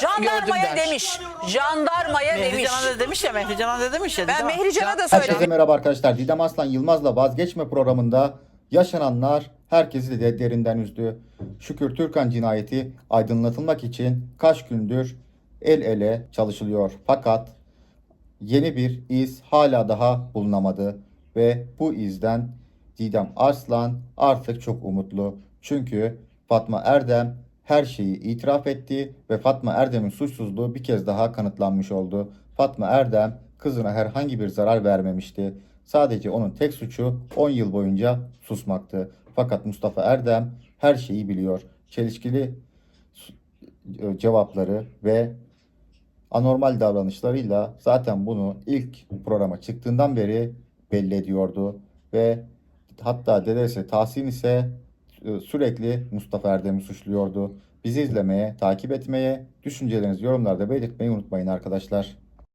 Jandarmaya gördüm demiş. Jandarmaya demiş. Mehrican'a da demiş ya Mehrican'a da demiş ya. Ben Didem Hanım. Mehrican'a da Herkese söyledim. merhaba arkadaşlar. Didem Aslan Yılmaz'la vazgeçme programında yaşananlar herkesi de derinden üzdü. Şükür Türkan cinayeti aydınlatılmak için kaç gündür el ele çalışılıyor. Fakat yeni bir iz hala daha bulunamadı ve bu izden Didem Arslan artık çok umutlu. Çünkü Fatma Erdem her şeyi itiraf etti ve Fatma Erdem'in suçsuzluğu bir kez daha kanıtlanmış oldu. Fatma Erdem kızına herhangi bir zarar vermemişti. Sadece onun tek suçu 10 yıl boyunca susmaktı. Fakat Mustafa Erdem her şeyi biliyor. Çelişkili e, cevapları ve anormal davranışlarıyla zaten bunu ilk programa çıktığından beri belli ediyordu ve hatta dedesi Tahsin ise sürekli Mustafa Erdem'i suçluyordu. Bizi izlemeye, takip etmeye, düşüncelerinizi yorumlarda belirtmeyi unutmayın arkadaşlar.